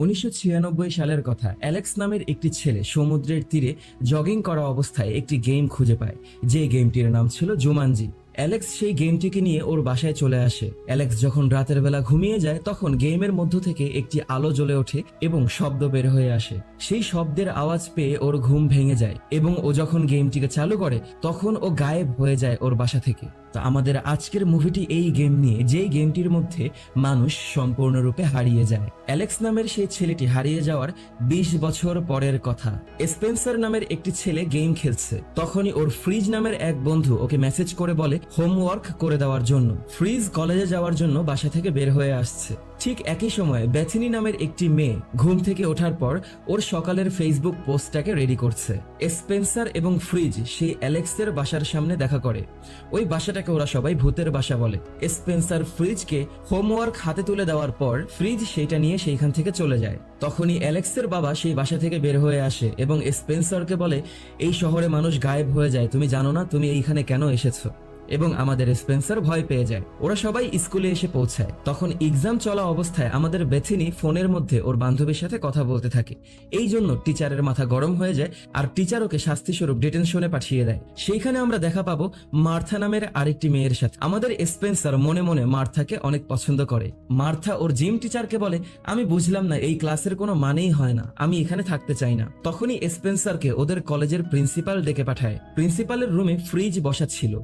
উনিশশো ছিয়ানব্বই সালের কথা, অ্যালেক্স নামের একটি ছেলে সমুদ্রের তীরে জগিং করা অবস্থায় একটি গেম খুঁজে পায়। যে গেমটির নাম ছিল জুমানজি অ্যালেক্স সেই গেমটিকে নিয়ে ওর বাসায় চলে আসে। অ্যালেক্স যখন রাতের বেলা ঘুমিয়ে যায়, তখন গেমের মধ্য থেকে একটি আলো জ্বলে ওঠে এবং শব্দ বের হয়ে আসে। সেই শব্দের আওয়াজ পেয়ে ওর ঘুম ভেঙে যায় এবং ও যখন গেমটিকে চালু করে, তখন ও গায়েব হয়ে যায় ওর বাসা থেকে। তো আমাদের আজকের মুভিটি এই গেম নিয়ে, যেই গেমটির মধ্যে মানুষ সম্পূর্ণরূপে হারিয়ে যায়। অ্যালেক্স নামের সেই ছেলেটি হারিয়ে যাওয়ার ২০ বছর পরের কথা। স্পেন্সার নামের একটি ছেলে গেম খেলছে। তখনই ওর ফ্রিজ নামের এক বন্ধু ওকে মেসেজ করে বলে হোমওয়ার্ক করে দেওয়ার জন্য। ফ্রিজ কলেজে যাওয়ার জন্য বাসা থেকে বের হয়ে আসছে। ঠিক একই সময় ব্যাথিনি নামের একটি মেয়ে ঘুম থেকে ওঠার পর ওর সকালের ফেসবুক পোস্টটাকে রেডি করছে। স্পেন্সার এবং ফ্রিজ সেই অ্যালেক্সের বাসার সামনে দেখা করে। ওই বাসাটাকে ওরা সবাই ভূতের বাসা বলে। স্পেন্সার ফ্রিজকে হোমওয়ার্ক হাতে তুলে দেওয়ার পর ফ্রিজ সেইটা নিয়ে সেইখান থেকে চলে যায়। তখনই অ্যালেক্সের বাবা সেই বাসা থেকে বের হয়ে আসে এবং স্পেন্সারকে বলে, এই শহরে মানুষ গায়েব হয়ে যায়, তুমি জানো না তুমি এইখানে কেন এসেছ? এবং আমাদের স্পেন্সার ভয় পেয়ে যায়। ওরা সবাই স্কুলে এসে পৌঁছায়। তখন এক্সাম চলা অবস্থায় আমাদের বেথিনি ফোনের মধ্যে ওর বান্ধবীর সাথে কথা বলতে থাকে। এই জন্য টিচারের মাথা গরম হয়ে যায় আর টিচার ওকে শাস্তিস্বরূপ ডিটেনশনে পাঠিয়ে দেয়। সেইখানে আমরা দেখা পাবো মার্থা নামের আরেকটি মেয়ের সাথে। আমাদের স্পেন্সার মনে মনে মার্থাকে অনেক পছন্দ করে। মার্থা ওর জিম টিচারকে বলে, আমি বুঝলাম না, এই ক্লাসের কোনো মানেই হয় না। আমি এখানে থাকতে চাই না। তখনই স্পেন্সারকে ওদের কলেজের প্রিন্সিপাল ডেকে পাঠায়। প্রিন্সিপালের রুমে ফ্রিজ বসা ছিল।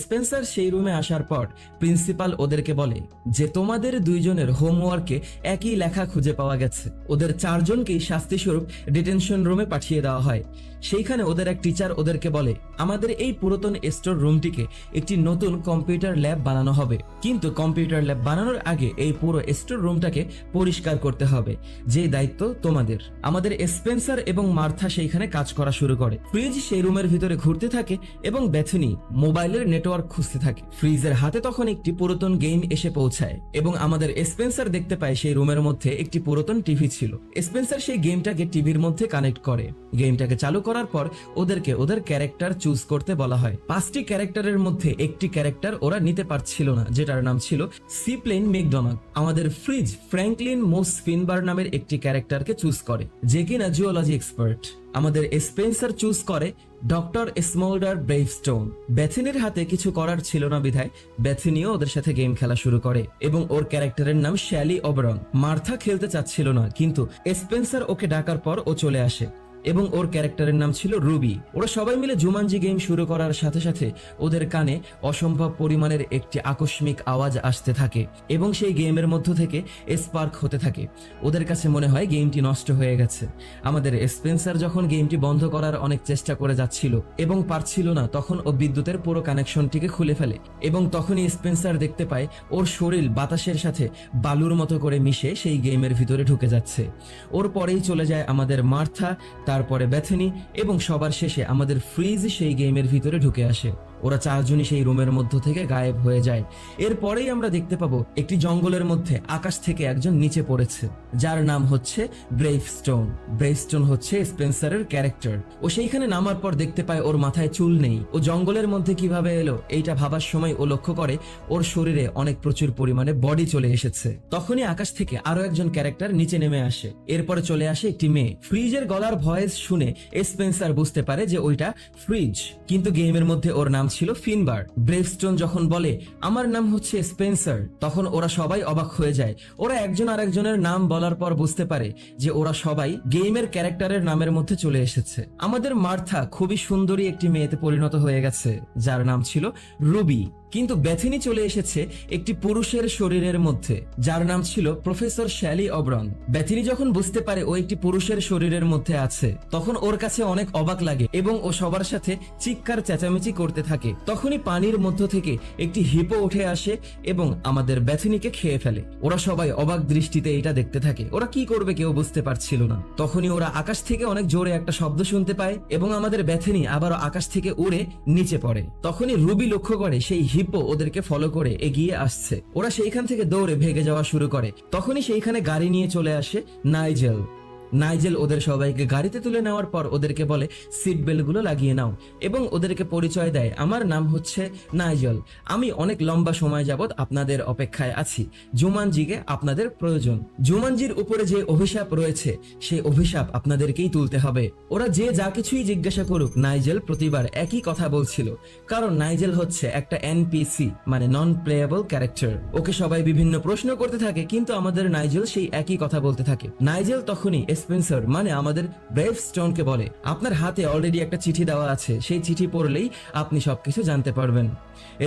স্পেন্সার সেই রুমে আসার পর প্রিন্সিপাল ওদেরকে বলে যে তোমাদের দুইজনের হোমওয়ার্কে একই লেখা খুঁজে পাওয়া গেছে। ওদের চারজনকেই শাস্তিস্বরূপ ডিটেনশন রুমে পাঠিয়ে দেওয়া হয়। সেইখানে ওদের এক টিচার ওদেরকে বলে, আমাদের এই পুরাতন স্টোর রুমটিকে একটি নতুন কম্পিউটার ল্যাব বানানো হবে। কিন্তু কম্পিউটার ল্যাব বানানোর আগে এই পুরো স্টোর রুমটাকে পরিষ্কার করতে হবে। যে দায়িত্ব তোমাদের। আমাদের স্পেন্সার এবং মার্থা সেইখানে কাজ করা শুরু করে। ফ্রিজ সেই রুমের ভিতরে ঘুরতে থাকে এবং বেথনি মোবাইলের নেটওয়ার্ক খুঁজতে থাকে। ফ্রিজের হাতে তখন একটি পুরাতন গেম এসে পৌঁছায় এবং আমাদের স্পেন্সার দেখতে পায় সেই রুমের মধ্যে একটি পুরাতন টিভি ছিল। স্পেন্সার সেই গেমটাকে টিভির মধ্যে কানেক্ট করে। গেমটাকে চালু করার পর ওদেরকে ওদের ক্যারেক্টার চুজ করতে বলা হয়। পাঁচটি ক্যারেক্টারের মধ্যে একটি ক্যারেক্টার ওরা নিতে পারছিল না, যেটার নাম ছিল সি প্লেন মেকডোনাল্ড আমাদের ফ্রিজ ফ্র্যাঙ্কলিন মোস ফিনবার নামের একটি ক্যারেক্টারকে চুজ করে, যে কিনা জিওলজি এক্সপার্ট। আমাদের স্পেন্সার চুজ করে ডক্টর স্মোল্ডার ব্রেভস্টোন ব্যাথিনির হাতে কিছু করার ছিল না বিধায় ব্যাথিনিও ওদের সাথে গেম খেলা শুরু করে এবং ওর ক্যারেক্টারের নাম শ্যালি ওবরন মার্থা খেলতে চাচ্ছিল না, কিন্তু স্পেন্সার ওকে ডাকার পর ও চলে আসে। এবং ওর ক্যারেক্টারের নাম ছিল রুবি। ওরা সবাই মিলে জুমানজি গেম শুরু করার সাথে সাথে ওদের কানে অসম্ভব পরিমাণের একটি আকস্মিক আওয়াজ আসতে থাকে এবং সেই গেমের মধ্য থেকে স্পার্ক হতে থাকে। ওদের কাছে মনে হয় গেমটি নষ্ট হয়ে গেছে। আমাদের স্পেন্সার যখন গেমটি বন্ধ করার অনেক চেষ্টা করে যাচ্ছিল এবং পারছিল না, তখন ও বিদ্যুতের পুরো কানেকশনটিকে খুলে ফেলে এবং তখনই স্পেন্সার দেখতে পায় ওর শরীর বাতাসের সাথে বালুর মতো করে মিশে সেই গেমের ভিতরে ঢুকে যাচ্ছে। ওর পরেই চলে যায় আমাদের মার্থা তারপরে বেথনি এবং সবার শেষে আমাদের ফ্রিজ সেই গেমের ভিতরে ঢুকে আসে। ওরা চারজনই সেই রুমের মধ্য থেকে গায়েব হয়ে যায়। এরপরেই আমরা দেখতে পাবো একটি জঙ্গলের মধ্যে আকাশ থেকে একজন নিচে পড়েছে, যার নাম হচ্ছে ব্রেভ স্টোন ব্রেভ স্টোন হচ্ছে স্পেন্সারের ক্যারেক্টার ও সেইখানে নামার পর দেখতে পায় ওর মাথায় চুল নেই। ও জঙ্গলের মধ্যে কীভাবে এলো, এইটা ভাবার সময় ও লক্ষ্য করে ওর শরীরে অনেক প্রচুর পরিমাণে বডি চলে এসেছে। তখনই আকাশ থেকে আরও একজন ক্যারেক্টার নিচে নেমে আসে। এরপরে চলে আসে একটি মেয়ে। ফ্রিজের গলার ভয়েস শুনে স্পেন্সার বুঝতে পারে যে ওইটা ফ্রিজ কিন্তু গেমের মধ্যে ওর নাম ছিল ফিনবার ব্রেভস্টোন যখন বলে, আমার নাম হচ্ছে স্পেন্সার, তখন ওরা সবাই অবাক হয়ে যায়। ওরা একজন আরেকজনের নাম বলার পর বুঝতে পারে যে ওরা সবাই গেমের ক্যারেক্টারের নামের মধ্যে চলে এসেছে। আমাদের মার্থা খুবই সুন্দরী একটি মেয়েতে পরিণত হয়ে গেছে, যার নাম ছিল রুবি। কিন্তু বেথিনি চলে এসেছে একটি পুরুষের শরীরের মধ্যে, যার নাম ছিল প্রফেসর শ্যালি অব্রন বেথিনি যখন বুঝতে পারে ও একটি পুরুষের শরীরের মধ্যে আছে, তখন ওর কাছে অনেক অবাক লাগে এবং ও সবার সাথে চিৎকার চেঁচামেচি করতে থাকে। তখনই পানির মধ্য থেকে একটি হিপো উঠে আসে এবং আমাদের বেথিনিকে খেয়ে ফেলে। ওরা সবাই অবাক দৃষ্টিতে এটা দেখতে থাকে। ওরা কি করবে কেউ বুঝতে পারছিল না। তখনই ওরা আকাশ থেকে অনেক জোরে একটা শব্দ শুনতে পায় এবং আমাদের বেথিনি আবারও আকাশ থেকে উড়ে নিচে পড়ে। তখনই রুবি লক্ষ্য করে সেই হিপ্পো ওদেরকে ফলো করে এগিয়ে আসছে। ওরা সেইখান থেকে দৌড়ে ভেগে যাওয়া শুরু করে। তখনই সেইখানে গাড়ি নিয়ে চলে আসে নাইজেল। নাইজেল ওদের সবাইকে গাড়িতে তুলে নেওয়ার পর ওদেরকে বলে, সিট বেল্টগুলো লাগিয়ে নাও। এবং ওদেরকে পরিচয় দেয়, আমার নাম হচ্ছে নাইজেল। আমি অনেক লম্বা সময় যাবৎ আপনাদের অপেক্ষায় আছি। জুমানজিকে আপনাদের প্রয়োজন। জুমানজির উপরে যে অভিশাপ রয়েছে, সেই অভিশাপ আপনাদেরকেই তুলতে হবে। ওরা যে যা কিছুই জিজ্ঞাসা করুক, নাইজেল প্রতিবার একই কথা বলছিল। কারণ নাইজেল হচ্ছে একটা এনপিসি মানে নন প্লেয়েবল ক্যারেক্টার ওকে সবাই বিভিন্ন প্রশ্ন করতে থাকে, কিন্তু আমাদের নাইজেল সেই একই কথা বলতে থাকে। নাইজেল তখনই স্পেন্সার মানে আমাদের ব্রেভ স্টোনকে বলে। আপনার হাতে অলরেডি একটা চিঠি দেওয়া আছে, সেই চিঠি পড়লেই আপনি সবকিছু জানতে পারবেন।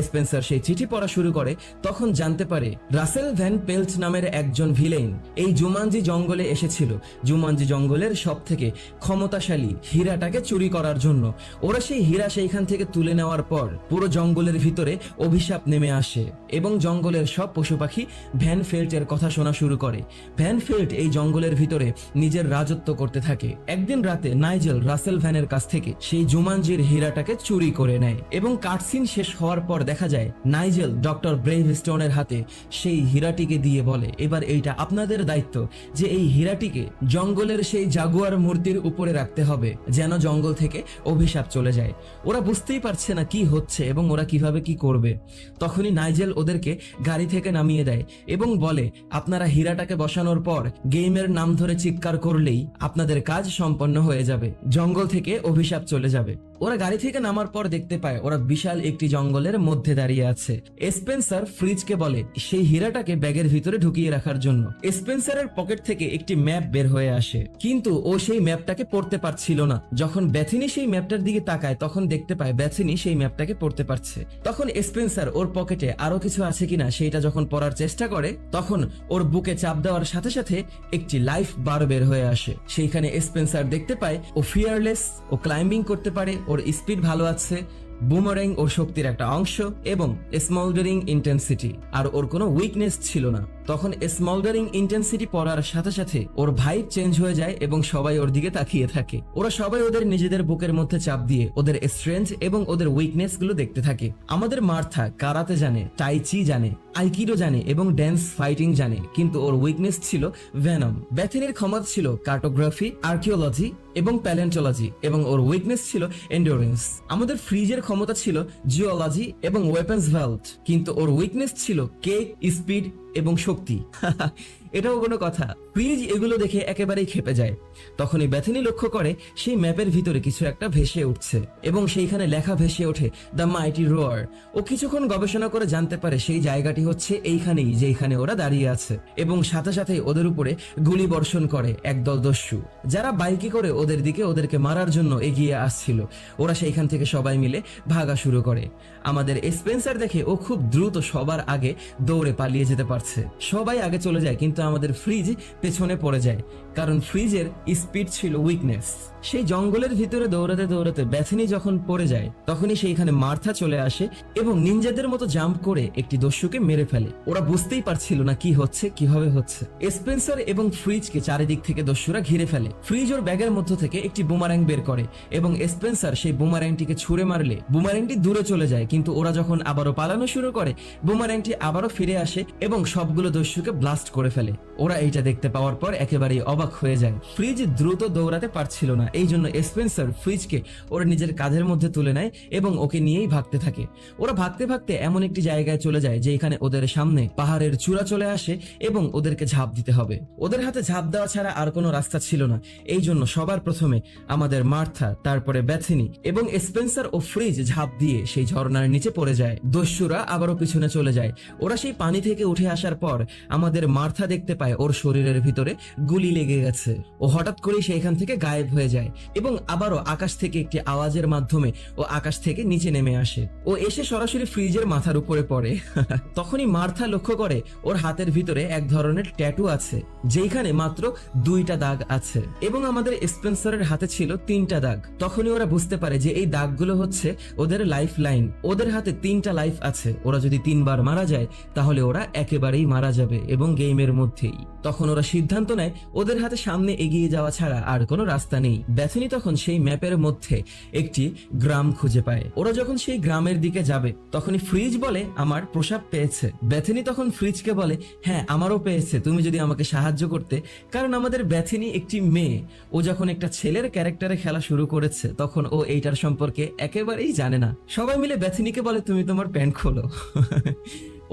স্পেন্সার সেই চিঠি পড়া শুরু করে, তখন জানতে পারে রাসেল ভ্যান পেল্ট নামের একজন ভিলেন এই জুমানজি জঙ্গলে এসেছিল। জুমানজি জঙ্গলের সব থেকে ক্ষমতাশালী হীরাটাকে চুরি করার জন্য। ওরা সেই হীরা সেইখান থেকে তুলে নেওয়ার পর পুরো জঙ্গলের ভিতরে অভিশাপ নেমে আসে এবং জঙ্গলের সব পশু পাখি ভ্যান ফেল্টের কথা শোনা শুরু করে। ভ্যান ফেল্ট এই জঙ্গলের ভিতরে নিজের রাজত্ব করতে থাকে। একদিন রাতে নাইজেল রাসেল ভ্যানের কাছ থেকে সেই জুমানজির হীরাটাকে চুরি করে নেয় এবং কাটসিন শেষ হওয়ার পর দেখা যায়, নাইজেল ডক্টর ব্রেভ স্টোনের হাতে সেই হীরাটিকে দিয়ে বলে, এবার এইটা আপনাদের দায়িত্ব যে এই হীরাটিকে জঙ্গলের সেই জাগুয়ার মূর্তির উপরে রাখতে হবে, যেন জঙ্গল থেকে অভিশাপ চলে যায়। ওরা বুঝতেই পারছে না কি হচ্ছে এবং ওরা কীভাবে কি করবে। তখনই নাইজেল ওদেরকে গাড়ি থেকে নামিয়ে দেয় এবং বলে, আপনারা হীরাটাকে বসানোর পর গেমের নাম ধরে চিৎকার করলেই আপনাদের কাজ সম্পন্ন হয়ে যাবে। জঙ্গল থেকে অভিশাপ চলে যাবে। ওরা গাড়ি থেকে নামার পর দেখতে পায় ওরা বিশাল একটি জঙ্গলের মধ্যে দাঁড়িয়ে আছে। স্পেন্সার ফ্রিজকে বলে সেই হীরাটাকে ব্যাগের ভিতরে ঢুকিয়ে রাখার জন্য। স্পেন্সারের পকেট থেকে একটি ম্যাপ বের হয়ে আসে। কিন্তু ও সেই ম্যাপটাকে পড়তে পারছিল না। যখন ব্যাথিনি সেই ম্যাপটার দিকে তাকায়, তখন দেখতে পায় ব্যাথিনি সেই ম্যাপটাকে পড়তে পারছে। তখন স্পেন্সার ওর পকেটে আরও কিছু আছে কিনা সেইটা যখন পড়ার চেষ্টা করে, তখন ওর বুকে চাপ দেওয়ার সাথে সাথে একটি লাইফ বার বের হয়ে আসে। সেইখানে স্পেন্সার দেখতে পায় ও ফিয়ারলেস ও ক্লাইম্বিং করতে পারে। ওর স্পিড ভালো আছে, বুমারিং ওর শক্তির একটা অংশ এবং স্মলডারিং ইন্টেন্সিটি আর ওর কোনো উইকনেস ছিল না। তখন স্মলডারিং ইন্টেন্সিটি পড়ার সাথে সাথে ওর ভাইব চেঞ্জ হয়ে যায় এবং সবাই ওর দিকে তাকিয়ে থাকে। ওরা সবাই ওদের নিজেদের বুকের মধ্যে চাপ দিয়ে ওদের স্ট্রেংথ এবং ওদের উইকনেসগুলো দেখতে থাকে। আমাদের মার্থা কারাতে জানে টাইচি জানে আইকিডো জানে এবং ড্যান্স ফাইটিং জানে, কিন্তু ওর উইকনেস ছিল ভ্যানম ব্যাথিনের ক্ষমতা ছিল কার্টোগ্রাফি আর্কিওলজি এবং প্যালেন্টোলজি এবং ওর উইকনেস ছিল এন্ডোরেন্স আমাদের ফ্রিজের ক্ষমতা ছিল জিওলজি এবং ওয়েপন্স ভ্যাল্ট কিন্তু ওর উইকনেস ছিল কেক স্পিড এবং শক্তি। এটাও কোনো কথা। ফ্রিজ এগুলো দেখে একেবারেই খেপে যায়। তখনই ব্যাথিনি লক্ষ্য করে, সেই ম্যাপের ভিতরে কিছু একটা ভেসে উঠছে এবং সেইখানে লেখা ভেসে ওঠে দ্য মাইটি রোয়ার ও কিছুক্ষণ গবেষণা করে জানতে পারে সেই জায়গাটি হচ্ছে এইখানেই যেখানে ওরা দাঁড়িয়ে আছে এবং সাথে সাথেই ওদের উপরে গুলি বর্ষণ করে একদল দস্যু যারা বাইকে করে ওদের দিকে ওদেরকে মারার জন্য এগিয়ে আসছিল, ওরা সেইখান থেকে সবাই মিলে ভাগা শুরু করে। আমাদের স্পেন্সার দেখে ও খুব দ্রুত সবার আগে দৌড়ে পালিয়ে যেতে পারছে। সবাই আগে চলে যায়, কিন্তু আমাদের ফ্রিজ পেছনে পড়ে যায়। কারণ ফ্রিজের স্পিড ছিল উইকনেস সেই জঙ্গলের ভিতরে দৌড়াতে দৌড়াতে ব্যাথিনি যখন পড়ে যায়, তখনই সেইখানে মার্থা চলে আসে এবং নিনজাদের মতো জাম্প করে একটি দস্যুকে মেরে ফেলে। ওরা বুঝতেই পারছিল না কি হচ্ছে, কীভাবে হচ্ছে। স্পেন্সার এবং ফ্রিজকে চারিদিক থেকে দস্যুরা ঘিরে ফেলে। ফ্রিজ ওর ব্যাগের মধ্য থেকে একটি বুমার্যাং বের করে এবং স্পেন্সার সেই বুমার্যাংটিকে ছুঁড়ে মারলে বুমার্যাংটি দূরে চলে যায়। কিন্তু ওরা যখন আবারও পালানো শুরু করে বুমার্যাংটি আবারও ফিরে আসে এবং সবগুলো দস্যুকে ব্লাস্ট করে ফেলে। ওরা এইটা দেখতে পাওয়ার পর একেবারেই অবাক হয়ে যায়। ফ্রিজ দ্রুত দৌড়াতে পারছিল না। এই জন্য স্পেন্সার ফ্রিজকে ওরা নিজের কাঁধের মধ্যে তুলে নেয় এবং ওকে নিয়েই ভাগতে থাকে। ওরা ভাগতে ভাগতে এমন একটি জায়গায় চলে যায় যেখানে ওদের সামনে পাহাড়ের চূড়া চলে আসে এবং ওদেরকে ঝাঁপ দিতে হবে। ওদের হাতে ঝাঁপ দেওয়া ছাড়া আর কোনো রাস্তা ছিল না। এই জন্য সবার প্রথমে আমাদের মার্থা, তারপরে ব্যাথিনি এবং স্পেন্সার ও ফ্রিজ ঝাঁপ দিয়ে সেই ঝর্ণার নিচে পড়ে যায়। দস্যুরা আবারও পিছনে চলে যায়। ওরা সেই পানি থেকে উঠে আসার পর আমাদের মার্থা দেখতে পায় ওর শরীরের ভিতরে গুলি লেগে গেছে। ও হঠাৎ করেই সেইখান থেকে গায়েব হয়ে যায় এবং আবারও আকাশ থেকে একটি আওয়াজের মাধ্যমে ও আকাশ থেকে নিচে নেমে আসে। ও এসে সরাসরি ফ্রিজের মাথার উপরে পড়ে। তখনই মার্থা লক্ষ্য করে ওর হাতের ভিতরে এক ধরনের ট্যাটু আছে যেখানে মাত্র দুইটা দাগ আছে এবং আমাদের স্পেন্সারের হাতে ছিল তিনটা দাগ। তখনই ওরা বুঝতে পারে যে এই দাগগুলো হচ্ছে ওদের লাইফ লাইন ওদের হাতে তিনটা লাইফ আছে। ওরা যদি তিনবার মারা যায়, তাহলে ওরা একেবারেই মারা যাবে এবং গেমের মধ্যেই। তখন ওরা সিদ্ধান্ত নেয়, ওদের হাতে সামনে এগিয়ে যাওয়া ছাড়া আর কোনো রাস্তা নেই। ব্যাথনি তখন সেই ম্যাপের মধ্যে একটি গ্রাম খুঁজে পায়। ওরা যখন সেই গ্রামের দিকে যাবে, তখনই ফ্রিজ বলে, আমার প্রসাব পেয়েছে। ব্যাথনি তখন ফ্রিজকে বলে হ্যাঁ আমারও পেয়েছে, তুমি যদি আমাকে সাহায্য করতে। কারণ আমাদের ব্যাথিনী একটি মেয়ে, ও যখন একটা ছেলের ক্যারেক্টারে খেলা শুরু করেছে, তখন ও এইটার সম্পর্কে একেবারেই জানে না। সবাই মিলে ব্যাথিনীকে বলে, তুমি তোমার প্যান্ট খোলো।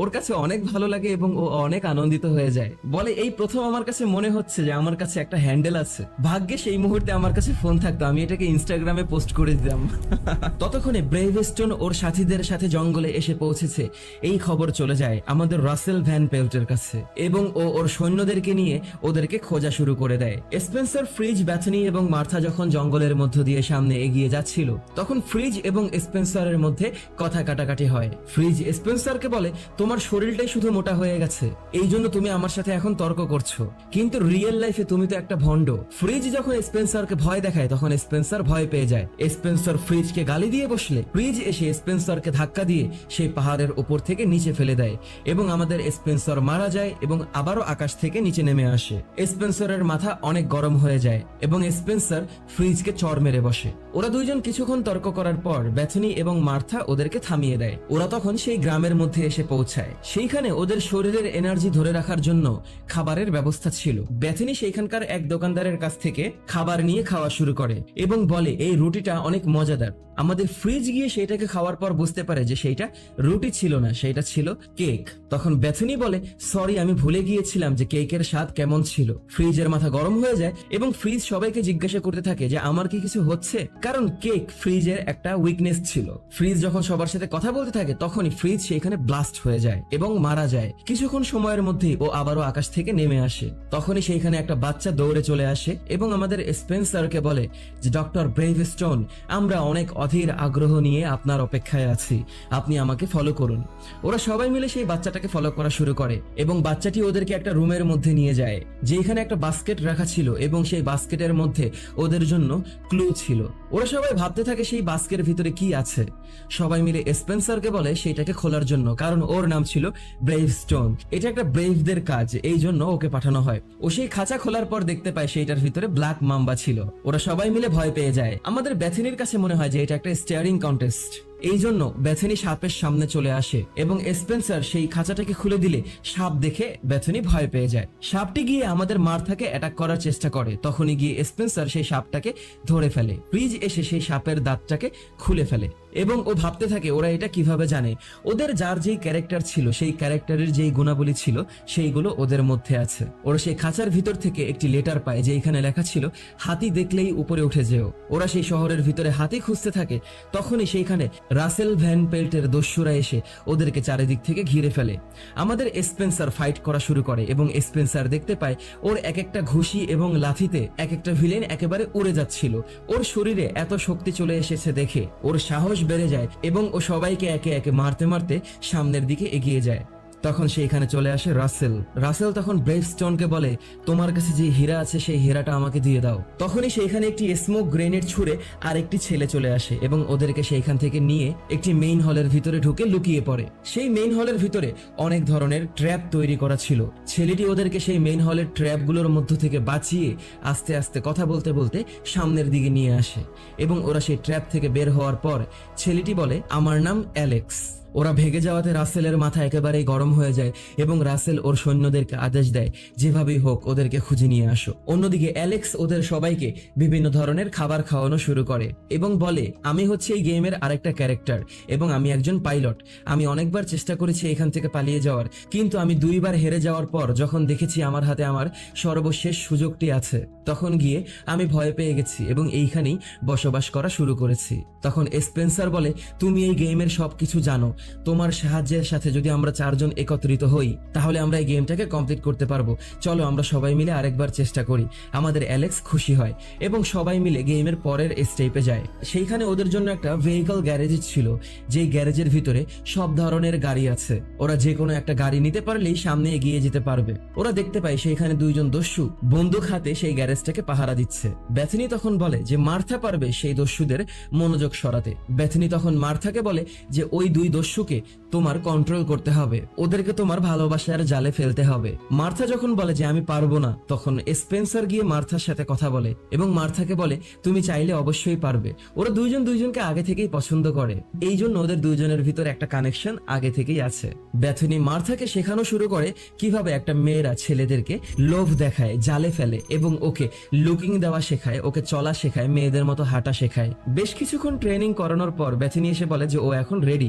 ওর কাছে অনেক ভালো লাগে এবং ও অনেক আনন্দিত হয়ে যায়। বলে, এই প্রথম আমার কাছে মনে হচ্ছে যে আমার কাছে একটা হ্যান্ডেল আছে। ভাগ্যে সেই মুহূর্তে আমার কাছে ফোন থাকতো। আমি এটাকে ইনস্টাগ্রামে পোস্ট করে দিতাম। ততক্ষণে ব্রেভেস্টন ওর সাথীদের সাথে জঙ্গলে এসে পৌঁছেছে। এই খবর চলে যায় আমাদের রাসেল ভ্যান পেল্টের কাছে এবং ও ওর সৈন্যদেরকে নিয়ে ওদেরকে খোঁজা শুরু করে দেয়। স্পেন্সার ফ্রিজ, ব্যাথনি এবং মার্থা যখন জঙ্গলের মধ্য দিয়ে সামনে এগিয়ে যাচ্ছিল, তখন ফ্রিজ এবং স্পেন্সারের মধ্যে কথা কাটাকাটি হয়। ফ্রিজ স্পেন্সারকে বলে, তোমার শরীরটাই শুধু মোটা হয়ে গেছে। এই জন্য তুমি আমার সাথে এখন তর্ক করছ। কিন্তু রিয়েল লাইফে তুমি তো একটা ভণ্ড। ফ্রিজ যখন স্পেন্সারকে ভয় দেখায়, তখন স্পেন্সার ভয় পেয়ে যায়। স্পেন্সার ফ্রিজকে গালি দিয়ে বসলে ফ্রিজ এসে স্পেন্সারকে ধাক্কা দিয়ে সেই পাহাড়ের উপর থেকে নিচে ফেলে দেয় এবং আমাদের স্পেন্সার মারা যায় এবং আবারও আকাশ থেকে নিচে নেমে আসে। স্পেন্সারের মাথা অনেক গরম হয়ে যায় এবং স্পেন্সার ফ্রিজকে চর মেরে বসে। ওরা দুইজন কিছুক্ষণ তর্ক করার পর, ব্যাথনি এবং মার্থা ওদেরকে থামিয়ে দেয়। ওরা তখন সেই গ্রামের মধ্যে এসে পৌঁছায়। সেইখানে ওদের শরীরের এনার্জি ধরে রাখার জন্য খাবারের ব্যবস্থা ছিল। ব্যাথনি সেইখানকার এক দোকানদারের কাছ থেকে খাবার নিয়ে খাওয়া শুরু করে এবং বলে, এই রুটিটা অনেক মজাদার। আমাদের ফ্রিজ গিয়ে সেটাকে খাওয়ার পর বুঝতে পারে যে সেইটা রুটি ছিল না সেটা ছিল কেক তখন ব্যাথনি বলে সরি আমি ভুলে গিয়েছিলাম যে কেকের স্বাদ কেমন ছিল। ফ্রিজের মাথা গরম হয়ে যায় এবং ফ্রিজ সবাইকে জিজ্ঞাসা করতে থাকে যে, আমার কি কিছু হচ্ছে? কারণ কেক ফ্রিজের একটা উইকনেস ছিল। ফ্রিজ যখন সবার সাথে কথা বলতে থাকে, তখনই ফ্রিজ সেখানে ব্লাস্ট হয়ে যায় এবং মারা যায়। কিছুক্ষণ সময়ের মধ্যেই ও আবারও আকাশ থেকে নেমে আসে। তখনই সেইখানে একটা বাচ্চা দৌড়ে চলে আসে এবং আমাদের স্পেন্সারকে বলে যে, ডক্টর ব্রেভস্টোন আমরা অনেক অধীর আগ্রহ নিয়ে আপনার অপেক্ষায় আছি। আপনি আমাকে ফলো করুন। ওরা সবাই মিলে সেই বাচ্চাটাকে ফলো করা শুরু করে এবং বাচ্চাটি ওদেরকে একটা রুমের মধ্যে নিয়ে যায় যেখানে একটা বাস্কেট রাখা ছিল এবং সেই বাস্কেটের মধ্যে ওদের জন্য ক্লু ছিল। ওরা সবাই ভাবতে থাকে সেই বাস্কের ভিতরে কি আছে। সবাই মিলে স্পেন্সারকে বলে সেইটাকে খোলার জন্য, কারণ ওর নাম ছিল ব্রেভ স্টোন এটা একটা ব্রেভদের কাজ, এই জন্য ওকে পাঠানো হয়। ও সেই খাঁচা খোলার পর দেখতে পায় সেইটার ভিতরে ব্ল্যাক মাম্বা ছিল। ওরা সবাই মিলে ভয় পেয়ে যায়। আমাদের ব্যাথিনির কাছে মনে হয় যে এটা একটা স্টিয়ারিং কন্টেস্ট এই জন্য ব্যাথনি সাপের সামনে চলে আসে এবং স্পেন্সার সেই খাঁচাটাকে খুলে দিলে সাপ দেখে ব্যাথনি ভয় পেয়ে যায়। সাপটি গিয়ে আমাদের মার্থাকে অ্যাটাক করার চেষ্টা করে। তখনই গিয়ে স্পেন্সার সেই সাপটাকে ধরে ফেলে। ফ্রিজ এসে সেই সাপের দাঁতটাকে খুলে ফেলে এবং ও ভাবতে থাকে, ওরা এটা কীভাবে জানে? ওদের যার যেই ক্যারেক্টার ছিল, সেই ক্যারেক্টারের যেই গুণাবলী ছিল, সেইগুলো ওদের মধ্যে আছে। ওরা সেই খাঁচার ভিতর থেকে একটি লেটার পায় যে এখানে লেখা ছিল, হাতি দেখলেই উপরে উঠে যেও। ওরা সেই শহরের ভিতরে হাতি খুঁজতে থাকে। তখনই সেইখানে রাসেল ভ্যান পেল্টের দস্যুরা এসে ওদেরকে চারিদিক থেকে ঘিরে ফেলে। আমাদের স্পেন্সার ফাইট করা শুরু করে এবং স্পেন্সার দেখতে পায় ওর এক একটা ঘুষি এবং লাথিতে এক একটা ভিলেন একেবারে উড়ে যাচ্ছিল। ওর শরীরে এত শক্তি চলে এসেছে দেখে। ওর সাহস বেড়ে যায় এবং ও সবাইকে একে একে মারতে মারতে সামনের দিকে এগিয়ে যায়। তখন সেইখানে চলে আসে রাসেল। রাসেল তখন ব্রেভস্টোনকে বলে, তোমার কাছে যে হীরা আছে, সেই হীরাটা আমাকে দিয়ে দাও। তখনই সেইখানে একটি স্মোক গ্রেনেড ছুঁড়ে আর একটি ছেলে চলে আসে এবং ওদেরকে সেইখান থেকে নিয়ে একটি মেইন হলের ভিতরে ঢুকে লুকিয়ে পড়ে। সেই মেইন হলের ভিতরে অনেক ধরনের ট্র্যাপ তৈরি করা ছিল। ছেলেটি ওদেরকে সেই মেইন হলের ট্র্যাপগুলোর মধ্য থেকে বাঁচিয়ে আস্তে আস্তে কথা বলতে বলতে সামনের দিকে নিয়ে আসে এবং ওরা সেই ট্র্যাপ থেকে বের হওয়ার পর ছেলেটি বলে, আমার নাম অ্যালেক্স। ওরা ভেগে যাওয়াতে রাসেলের মাথা একেবারেই গরম হয়ে যায় এবং রাসেল ওর সৈন্যদেরকে আদেশ দেয়, যেভাবেই হোক ওদেরকে খুঁজে নিয়ে আসো। অন্যদিকে অ্যালেক্স ওদের সবাইকে বিভিন্ন ধরনের খাবার খাওয়ানো শুরু করে এবং বলে, আমি হচ্ছে এই গেমের আরেকটা ক্যারেক্টার এবং আমি একজন পাইলট। আমি অনেকবার চেষ্টা করেছি এখান থেকে পালিয়ে যাওয়ার, কিন্তু আমি দুইবার হেরে যাওয়ার পর যখন দেখেছি আমার হাতে আমার সর্বশেষ সুযোগটি আছে, তখন গিয়ে আমি ভয় পেয়ে গেছি এবং এইখানেই বসবাস করা শুরু করেছি। তখন স্পেন্সার বলে, তুমি এই গেমের সব কিছু জানো তোমার সাহায্যের সাথে যদি আমরা চারজন একত্রিত হই, তাহলে আমরা এই গেমটাকে কমপ্লিট করতে পারব। চলো আমরা সবাই মিলে আরেকবার চেষ্টা করি। আমাদের অ্যালেক্স খুশি হয় এবং সবাই মিলে গেমের পরের স্টেপে যায়। সেইখানে ওদের জন্য একটা ভেহিকল গ্যারেজ ছিল, যেই গ্যারেজের ভিতরে সব ধরনের গাড়ি আছে। ওরা যে কোনো একটা গাড়ি নিতে পারলেই সামনে এগিয়ে যেতে পারবে। ওরা দেখতে পায় সেইখানে দুইজন দস্যু বন্দুক হাতে সেই গ্যারেজটাকে পাহারা দিচ্ছে। ব্যাথনি তখন বলে যে, মার্থা পারবে সেই দস্যুদের মনোযোগ সরাতে। ব্যাথনি তখন মার্থাকে বলে যে, ওই দুই দস্যু দস্যুকে তোমার কন্ট্রোল করতে হবে। ওদেরকে তোমার ভালোবাসার জালে ফেলতে হবে। মার্থা যখন বলে যে আমি পারব না, তখন স্পেন্সার গিয়ে মার্থার সাথে কথা বলে এবং মার্থাকে বলে, তুমি চাইলে অবশ্যই পারবে। ওরা দুইজন দুইজনকে আগে থেকেই পছন্দ করে। এই জন্য ওদের দুইজনের ভিতরে একটা কানেকশন আগে থেকেই আছে। ব্যথনী মার্থাকে শেখানো শুরু করে কীভাবে একটা মেয়েরা ছেলেদেরকে লোভ দেখায়, জালে ফেলে এবং ওকে লুকিং দেওয়া শেখায়, ওকে চলা শেখায়, মেয়েদের মতো হাঁটা শেখায়। বেশ কিছুক্ষণ ট্রেনিং করানোর পর ব্যথিনী এসে বলে যে ও এখন রেডি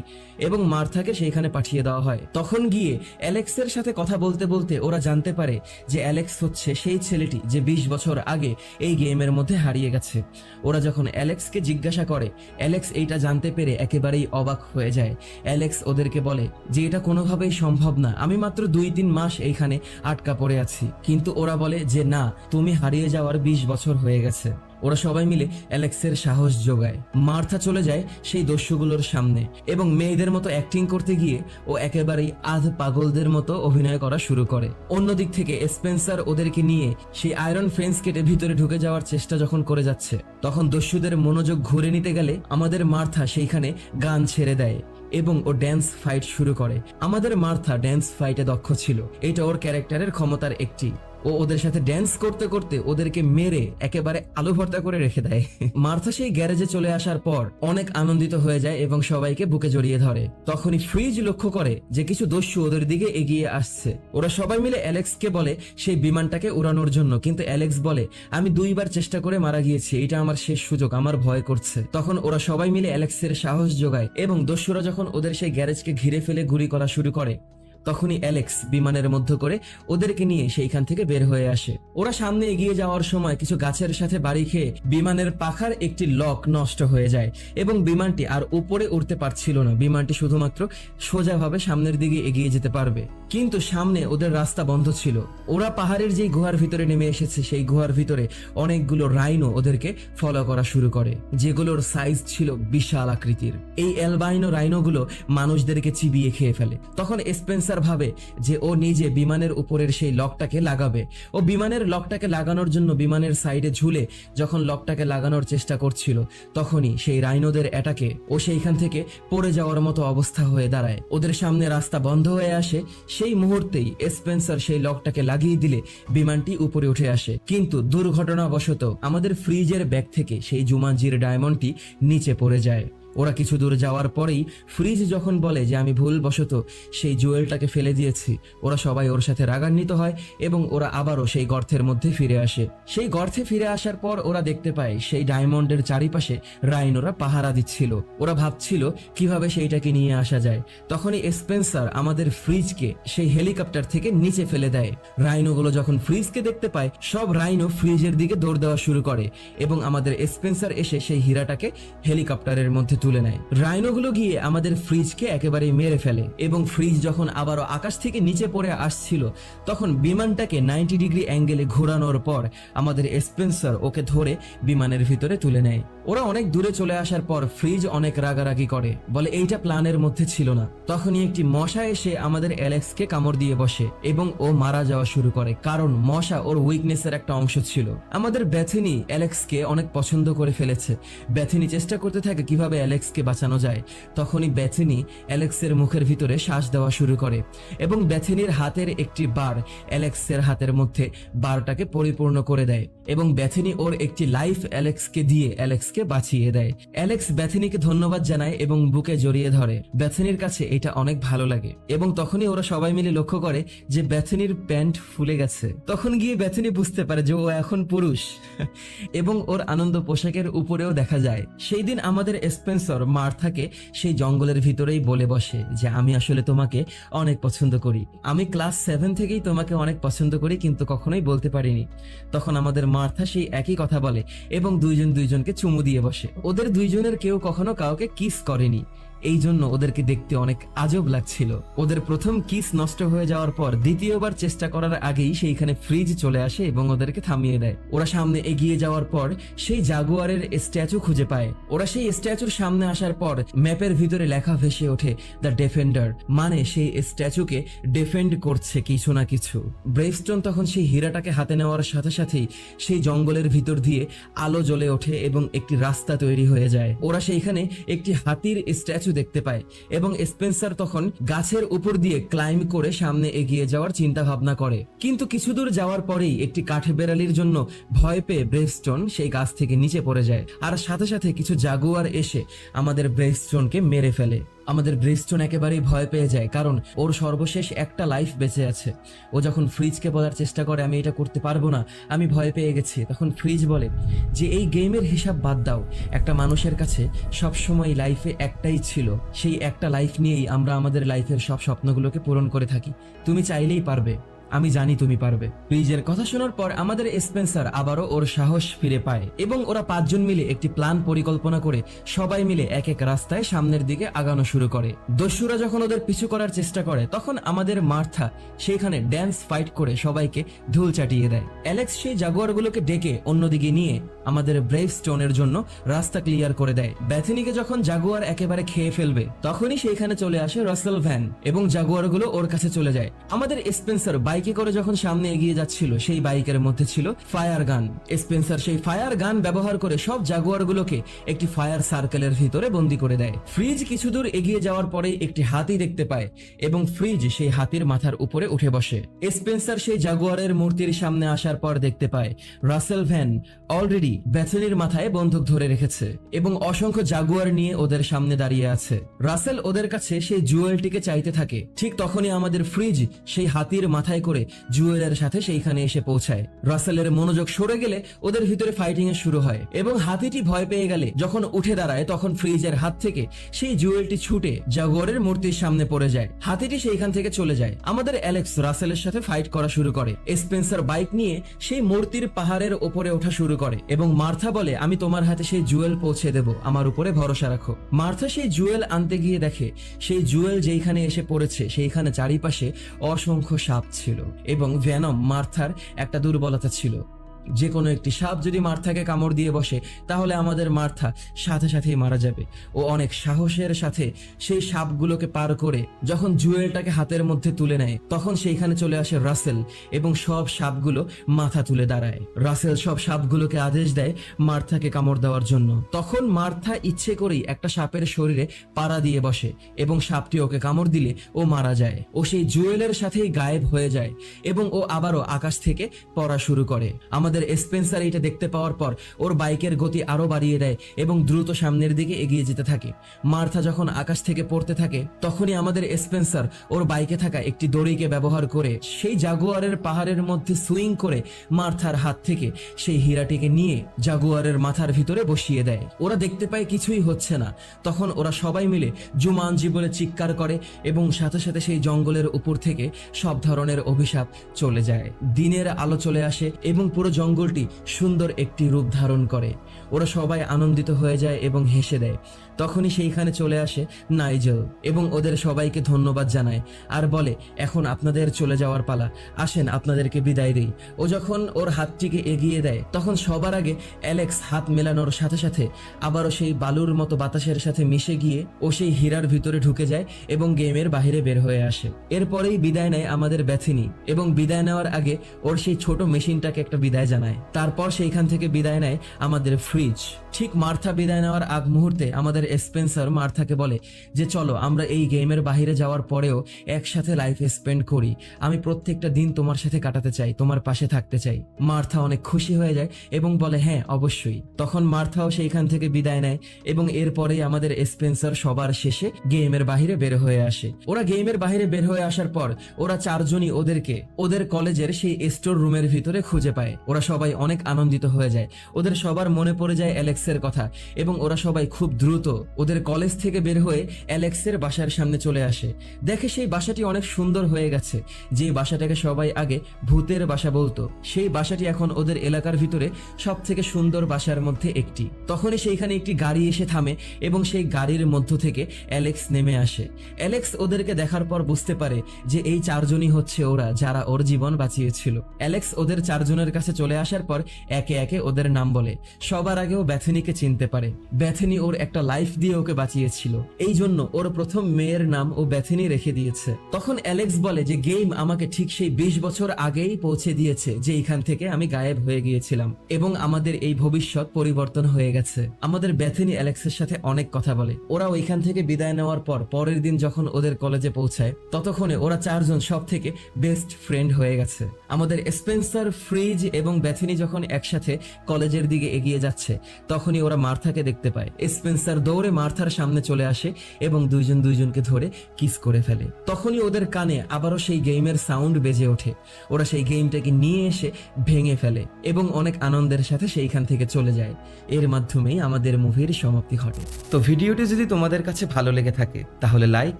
এবং মার্থাকে সেইখানে পাঠিয়ে দেওয়া হয়। তখন গিয়ে অ্যালেক্সের সাথে কথা বলতে বলতে ওরা জানতে পারে যে অ্যালেক্স হচ্ছে সেই ছেলেটি যে বিশ বছর আগে এই গেমের মধ্যে হারিয়ে গেছে। ওরা যখন অ্যালেক্সকে জিজ্ঞাসা করে, অ্যালেক্স, এইটা জানতে পেরে একেবারেই অবাক হয়ে যায়। অ্যালেক্স ওদেরকে বলে, যে এটা কোনোভাবেই সম্ভব না। আমি মাত্র দুই তিন মাস এইখানে আটকা পড়ে আছি। কিন্তু ওরা বলে যে, না, তুমি হারিয়ে যাওয়ার বিশ বছর হয়ে গেছে। ওরা সবাই মিলে অ্যালেক্সের সাহস যোগায়। মার্থা চলে যায় সেই দস্যুগুলোর সামনে এবং মেয়েদের মতো অ্যাক্টিং করতে গিয়ে ও একেবারেই আধ পাগলদের মতো অভিনয় করা শুরু করে। অন্যদিক থেকে স্পেন্সার ওদেরকে নিয়ে সেই আয়রন ফেন্স কেটে ভিতরে ঢুকে যাওয়ার চেষ্টা যখন করে যাচ্ছে, তখন দস্যুদের মনোযোগ ঘুরে নিতে গেলে আমাদের মার্থা সেইখানে গান ছেড়ে দেয় এবং ও ড্যান্স ফাইট শুরু করে। আমাদের মার্থা ড্যান্স ফাইটে দক্ষ ছিল। এটা ওর ক্যারেক্টারের ক্ষমতার একটি। ও ওদের সাথে ড্যান্স করতে করতে ওদেরকে মেরে একেবারে আলু ভর্তা করে রেখে দেয়। মার্থা সেই গ্যারেজে চলে আসার পর অনেক আনন্দিত হয়ে যায় এবং সবাইকে বুকে জড়িয়ে ধরে। তখনই ফ্রিজ লক্ষ্য করে যে কিছু দস্যু ওদের দিকে এগিয়ে আসছে। ওরা সবাই মিলে অ্যালেক্সকে বলে, সেই বিমানটাকে উড়ানোর জন্য। কিন্তু অ্যালেক্স বলে, আমি দুইবার চেষ্টা করে মারা গিয়েছি, এটা আমার শেষ সুযোগ, আমার ভয় করছে। তখন ওরা সবাই মিলে অ্যালেক্সের সাহস যোগায় এবং দস্যুরা যখন ওদের সেই গ্যারেজকে ঘিরে ফেলে গুলি করা শুরু করে তখনই অ্যালেক্স বিমানের মধ্য করে ওদেরকে নিয়ে সেইখান থেকে বের হয়ে আসে। ওরা সামনে এগিয়ে যাওয়ার সময় কিছু গাছের সাথে বাড়ি খেয়ে বিমানের পাখার একটি লক নষ্ট হয়ে যায় এবং বিমানটি আর উপরে উঠতে পারছিল না। বিমানটি শুধুমাত্র সোজাভাবে সামনের দিকে এগিয়ে যেতে পারবে। কিন্তু সামনে ওদের রাস্তা বন্ধ ছিল। ওরা পাহাড়ের যেই গুহার ভিতরে নেমে এসেছে, সেই গুহার ভিতরে অনেকগুলো রাইনো ওদেরকে ফলো করা শুরু করে, যেগুলোর সাইজ ছিল বিশাল আকৃতির। এই অ্যালবাইনো রাইনোগুলো মানুষদেরকে চিবিয়ে খেয়ে ফেলে। তখন স্পেন্সার ভাবে যে ও নিজে বিমানের উপরের সেই লকটাকে লাগাবে। ও বিমানের লকটাকে লাগানোর জন্য বিমানের সাইডে ঝুলে যখন লকটাকে লাগানোর চেষ্টা করছিল, তখনই সেই রাইনোদের অ্যাটাকে ও সেইখান থেকে পড়ে যাওয়ার মতো অবস্থা হয়ে দাঁড়ায়। ওদের সামনে রাস্তা বন্ধ হয়ে আসে, সেই মুহূর্তেই স্পেন্সার সেই লকটাকে লাগিয়ে দিলে বিমানটি উপরে উঠে আসে। কিন্তু দুর্ঘটনাবশত আমাদের ফ্রিজের ব্যাগ থেকে সেই জুমানজির ডায়মন্ডটি নিচে পড়ে যায়। ওরা কিছু দূর যাওয়ার পরেই ফ্রিজ যখন বলে যে আমি ভুলবশত সেই জুয়েলটাকে ফেলে দিয়েছি, ওরা সবাই ওর সাথে রাগান্বিত হয় এবং ওরা আবারও সেই গর্তের মধ্যে ফিরে আসে। সেই গর্তে ফিরে আসার পর ওরা দেখতে পায় সেই ডায়মন্ডের চারিপাশে রাইনোরা পাহারা দিচ্ছিল। ওরা ভাবছিল, কীভাবে সেইটাকে নিয়ে আসা যায়? তখনই স্পেন্সার আমাদের ফ্রিজকে সেই হেলিকপ্টার থেকে নিচে ফেলে দেয়। রাইনোগুলো যখন ফ্রিজকে দেখতে পায়, সব রাইনো ফ্রিজের দিকে দৌড় দেওয়া শুরু করে এবং আমাদের স্পেন্সার এসে সেই হীরাটাকে হেলিকপ্টারের মধ্যে তুলে নেয়। রাইনোগুলো গিয়ে আমাদের ফ্রিজকে একেবারে মেরে ফেলে এবং ফ্রিজ যখন আবারও আকাশ থেকে নিচে পড়ে আসছিল, তখন বিমানটাকে নাইনটি ডিগ্রি অ্যাঙ্গেলে ঘোরানোর পর আমাদের স্পেন্সার ওকে ধরে বিমানের ভিতরে তুলে নেয়। ওরা অনেক দূরে চলে আসার পর ফ্রিজ অনেক রাগারাগি করে, বলে এইটা প্ল্যানের মধ্যে ছিল না। তখনই একটি মশা এসে আমাদের অ্যালেক্সকে কামড় দিয়ে বসে এবং ও মারা যাওয়া শুরু করে, কারণ মশা ওর উইকনেসের একটা অংশ ছিল। আমাদের ব্যাথিনি অ্যালেক্সকে অনেক পছন্দ করে ফেলেছে। ব্যাথিনি চেষ্টা করতে থাকে কীভাবে অ্যালেক্সকে বাঁচানো যায়, তখনই ব্যাথিনি অ্যালেক্সের মুখের ভিতরে শ্বাস দেওয়া শুরু করে এবং ব্যাথিনির হাতের একটি বার অ্যালেক্সের হাতের মধ্যে বারটাকে পরিপূর্ণ করে দেয় এবং ব্যাথিনি ওর একটি লাইফ অ্যালেক্সকে দিয়ে অ্যালেক্সকে বাঁচিয়ে দেয়। অ্যালেক্স ব্যাথিনিকে ধন্যবাদ জানায় এবং বুকে জড়িয়ে ধরে। ব্যাথিনির কাছে এটা অনেক ভালো লাগে এবং তখনই ওরা সবাই মিলে লক্ষ্য করে যে ব্যাথিনির প্যান্ট ফুলে গেছে। তখন গিয়ে ব্যাথিনি বুঝতে পারে যে ও এখন পুরুষ এবং ওর আনন্দ পোশাকের উপরেও দেখা যায়। সেই দিন আমাদের স্পেন্সর মার্থাকে সেই জঙ্গলের ভিতরেই বলে বসে যে, আমি আসলে তোমাকে অনেক পছন্দ করি। আমি ক্লাস সেভেন থেকেই তোমাকে অনেক পছন্দ করি, কিন্তু কখনোই বলতে পারিনি। তখন আমাদের মার্থা সেই একই কথা বলে এবং দুইজন দুইজনকে চুমু দিয়ে বসে। ওদের দুইজনের কেউ কখনো কাউকে কিস করেনি। এই জন্য ওদেরকে দেখতে অনেক আজব লাগছিল। ওদের প্রথম কিস নষ্ট হয়ে যাওয়ার পর দ্বিতীয়বার চেষ্টা করার আগেই সেইখানে ফ্রিজ চলে আসে এবং ওদেরকে থামিয়ে দেয়। ওরা সামনে এগিয়ে যাওয়ার পর সেই জাগুয়ারের স্ট্যাচু খুঁজে পায়। ওরা সেই স্ট্যাচুর সামনে আসার পর ম্যাপের ভিতরে লেখা ভেসে ওঠে, দ্য ডিফেন্ডার মানে সেই স্ট্যাচুকে ডিফেন্ড করছে কিছু না কিছু। ব্রেভস্টোন তখন সেই হীরাটাকে হাতে নেওয়ার সাথে সাথেই সেই জঙ্গলের ভিতর দিয়ে আলো জ্বলে ওঠে এবং একটি রাস্তা তৈরি হয়ে যায়। ওরা সেইখানে একটি হাতির স্ট্যাচু দেখতে পায় এবং স্পেন্সার তখন গাছের উপর দিয়ে ক্লাইম্ব করে সামনে এগিয়ে যাওয়ার চিন্তা ভাবনা করে। কিন্তু কিছু দূর যাওয়ার পরেই একটি কাঠবেড়ালির জন্য ভয় পেয়ে ব্রেভস্টোন সেই গাছ থেকে নিচে পড়ে যায়। আর সাথে সাথে কিছু জাগুয়ার এসে আমাদের ব্রেভস্টোনকে মেরে ফেলে। আমাদের ব্রেস্টন একেবারেই ভয় পেয়ে যায়, কারণ ওর সর্বশেষ একটা লাইফ বেঁচে আছে। ও যখন ফ্রিজকে বলার চেষ্টা করে, আমি এটা করতে পারব না, আমি ভয় পেয়ে গেছি। তখন ফ্রিজ বলে, যে এই গেমের হিসাব বাদ দাও। একটা মানুষের কাছে সবসময় লাইফে একটাই ছিল। সেই একটা লাইফ নিয়েই আমরা আমাদের লাইফের সব স্বপ্নগুলোকে পূরণ করে থাকি। তুমি চাইলেই পারবে। আমি জানি তুমি পারবে। ফ্রিজের কথা শোনার পর আমাদের স্পেন্সার আবারও ওর সাহস ফিরে পায় এবং ওরা পাঁচজন মিলে একটি প্ল্যান পরিকল্পনা করে সবাই মিলে এক এক রাস্তায় সামনের দিকে আগানো শুরু করে। দস্যুরা যখন ওদের পিছু করার চেষ্টা করে, তখন আমাদের মার্থা সেখানে ড্যান্স ফাইট করে সবাইকে ধুল চাটিয়ে দেয়। অ্যালেক্স সেই জাগুয়ারগুলোকে ডেকে অন্যদিকে নিয়ে আমাদের ব্রেভ স্টোনের জন্য রাস্তা ক্লিয়ার করে দেয়। ব্যাথিনিকে যখন জাগুয়ার একেবারে খেয়ে ফেলবে, তখনই সেখানে চলে আসে রাসেল ভ্যান এবং জাগুয়ারগুলো ওর কাছে চলে যায়। আমাদের স্পেন্সার বাইকে করে যখন সামনে এগিয়ে যাচ্ছিল, সেই বাইকের মধ্যে ছিল ফায়ার গান স্পেন্সার সেই ফায়ার গান ব্যবহার করে সব জাগুয়ারগুলোকে একটি ফায়ার সার্কেলের ভিতরে বন্দি করে দেয়। ফ্রিজ কিছু দূর এগিয়ে যাওয়ার পরেই একটি হাতি দেখতে পায় এবং ফ্রিজ সেই হাতির মাথার উপরে উঠে বসে। স্পেন্সার সেই জাগুয়ারের মূর্তির সামনে আসার পর দেখতে পায় রাসেল ভ্যান অলরেডি ব্যাথেলির মাথায় বন্দুক ধরে রেখেছে এবং অসংখ্য জাগুয়ার নিয়ে ওদের সামনে দাঁড়িয়ে আছে। রাসেল ওদের কাছে সেই জুয়েলটিকে চাইতে থাকে। ঠিক তখনই আমাদের ফ্রিজ সেই হাতির মাথায় করে জুয়েলের সাথে সেইখানে এসে পৌঁছায়। রাসেলের মনোযোগ সরে গেলে ওদের ভিতরে ফাইটিং এর শুরু হয় এবং হাতিটি ভয় পেয়ে গেলে যখন উঠে দাঁড়ায় তখন ফ্রিজের হাত থেকে সেই জুয়েলটি ছুটে জাগুয়ারের মূর্তির সামনে পড়ে যায়। হাতিটি সেইখান থেকে চলে যায়। আমাদের অ্যালেক্স রাসেলের সাথে ফাইট করা শুরু করে। স্পেন্সার বাইক নিয়ে সেই মূর্তির পাহাড়ের ওপরে ওঠা শুরু করে এবং মার্থা বলে, আমি তোমার হাতে সেই জুয়েল পৌঁছে দেব, আমার উপরে ভরসা রাখো। মার্থা সেই জুয়েল আনতে গিয়ে দেখে, সেই জুয়েল যেইখানে এসে পড়েছে, সেইখানে চারিপাশে অসংখ্য সাপ ছিল এবং ভ্যানম মার্থার একটা দুর্বলতা ছিল। যে কোনো একটি সাপ যদি মার্থাকে কামড় দিয়ে বসে, তাহলে আমাদের মার্থা সাথে সাথেই মারা যাবে। ও অনেক সাহসের সাথে সেই সাপগুলোকে পার করে যখন জুয়েলটাকে হাতের মধ্যে তুলে নেয়, তখন সেইখানে চলে আসে রাসেল এবং সব সাপগুলো মাথা তুলে দাঁড়ায়। রাসেল সব সাপগুলোকে আদেশ দেয় মার্থাকে কামড় দেওয়ার জন্য। তখন মার্থা ইচ্ছে করেই একটা সাপের শরীরে পাড়া দিয়ে বসে এবং সাপটি ওকে কামড় দিলে ও মারা যায়। ও সেই জুয়েলের সাথেই গায়েব হয়ে যায় এবং ও আবারও আকাশ থেকে পড়া শুরু করে। আমাদের স্পেন্সার এটা দেখতে পাওয়ার পর ওর বাইকের গতি আরও বাড়িয়ে দেয় এবং দ্রুত সামনের দিকে এগিয়ে যেতে থাকে। মার্থা যখন আকাশ থেকে পড়তে থাকে, তখনই আমাদের স্পেন্সার ওর বাইকে থাকা একটি দড়িকে ব্যবহার করে সেই জাগুয়ারের পাহাড়ের মধ্যে সুইং করে মার্থার হাত থেকে সেই হীরাটিকে নিয়ে জাগুয়ারের মাথার ভিতরে বসিয়ে দেয়। ওরা দেখতে পায় কিছুই হচ্ছে না। তখন ওরা সবাই মিলে জুমানজি বলে চিৎকার করে এবং সাথে সাথে সেই জঙ্গলের উপর থেকে সব ধরনের অভিশাপ চলে যায়। দিনের আলো চলে আসে এবং পুরো জঙ্গলটি সুন্দর একটি রূপ ধারণ করে। ওরা সবাই আনন্দিত হয়ে যায় এবং হেসে দেয়। তখনই সেইখানে চলে আসে নাইজেল এবং ওদের সবাইকে ধন্যবাদ জানায় আর বলে, এখন আপনাদের চলে যাওয়ার পালা। আসেন, আপনাদেরকে বিদায় দিই। ও যখন ওর হাতটিকে এগিয়ে দেয়, তখন সবার আগে অ্যালেক্স হাত মেলানোর সাথে সাথে আবারও সেই বালুর মতো বাতাসের সাথে মিশে গিয়ে ও সেই হীরার ভিতরে ঢুকে যায় এবং গেমের বাইরে বের হয়ে আসে। এরপরেই বিদায় নেয় আমাদের ব্যথিনী এবং বিদায় নেওয়ার আগে ওর সেই ছোট মেশিনটাকে একটা বিদায় জানায়। তারপর সেইখান থেকে বিদায় নেয় আমাদের ফ্রিজ ঠিক মার্থা বিদায় নেওয়ার আগ মুহূর্তে আমাদের স্পেন্সার মার্থাকে বলে যে, চলো, আমরা এই গেমের বাইরে যাওয়ার পরেও একসাথে লাইফ স্পেন্ড করি। আমি প্রত্যেকটা দিন তোমার সাথে কাটাতে চাই, তোমার পাশে থাকতে চাই। মার্থা অনেক খুশি হয়ে যায় এবং বলে হ্যাঁ অবশ্যই। তখন মার্থাও সেইখান থেকে বিদায় নেয় এবং এরপরেই আমাদের স্পেন্সার সবার শেষে গেমের বাইরে বের হয়ে আসে। ওরা গেমের বাহিরে বের হয়ে আসার পর ওরা চারজনই ওদেরকে, ওদের কলেজের সেই স্টোর রুমের ভিতরে খুঁজে পায়। ওরা সবাই অনেক আনন্দিত হয়ে যায়। ওদের সবার মনে পড়ে যায় অ্যালেক্সের কথা এবং ওরা সবাই খুব দ্রুত ওদের কলেজ থেকে বের হয়ে অ্যালেক্সের বাসার সামনে চলে আসে। দেখে সেই বাসাটি অনেক সুন্দর হয়ে গেছে, যে বাসাটাকে সবাই আগে ভূতের বাসা বলতো। সেই বাসাটি এখন ওদের এলাকার ভিতরে সব থেকে সুন্দর বাসার মধ্যে একটি। তখনই সেইখানে একটি গাড়ি এসে থামে এবং সেই গাড়ির মধ্য থেকে অ্যালেক্স নেমে আসে। অ্যালেক্স ওদেরকে দেখার পর বুঝতে পারে যে এই চারজনই হচ্ছে ওরা, যারা ওর জীবন বাঁচিয়েছিল। অ্যালেক্স ওদের চারজনের কাছে চলে আসার পর একে একে ওদের নাম বলে। সবার আগে ও ব্যাথেনিকে চিনতে পারে। ব্যাথেনি ওর একটা লাইফ দিয়ে ওকে বাঁচিয়েছিল। এই জন্য ওর প্রথম মেয়ের নাম ও ব্যাথেনি রেখে দিয়েছে। তখন অ্যালেক্স বলে যে গেম আমাকে ঠিক সেই বিশ বছর আগেই পৌঁছে দিয়েছে, যে এখান থেকে আমি গায়েব হয়ে গিয়েছিলাম এবং আমাদের এই ভবিষ্যৎ পরিবর্তন হয়ে গেছে। আমাদের ব্যাথেনি অ্যালেক্সের সাথে অনেক কথা বলে। ওরা ওইখান থেকে বিদায় নেওয়ার পর পরের দিন যখন ওদের কলেজে পৌঁছায়, ততক্ষণে ওরা চারজন সব থেকে বেস্ট ফ্রেন্ড হয়ে গেছে। আমাদের স্পেন্সার, ফ্রিজ এবং ব্যাথিনি যখন একসাথে কলেজের দিকে এগিয়ে যাচ্ছে তখনই ওরা মার্থাকে দেখতে পায়। স্পেন্সার দৌড়ে মার্থার সামনে চলে আসে এবং দুইজন দুইজনকে ধরে কিস করে ফেলে। তখনই ওদের কানে আবারও সেই গেমের সাউন্ড বেজে ওঠে। ওরা সেই গেমটাকে নিয়ে এসে ভেঙে ফেলে এবং অনেক আনন্দের সাথে সেইখান থেকে চলে যায়। এর মাধ্যমেই আমাদের মুভির সমাপ্তি ঘটে। তো ভিডিওটি যদি তোমাদের কাছে ভালো লেগে থাকে, তাহলে লাইক,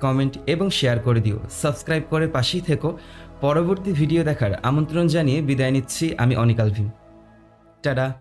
কমেন্ট এবং শেয়ার করে দিও। সাবস্ক্রাইব করে পাশেই থেকো। পরবর্তী ভিডিও দেখার আমন্ত্রণ জানিয়ে বিদায় নিচ্ছি আমি অনিকাল ভীম টাটা।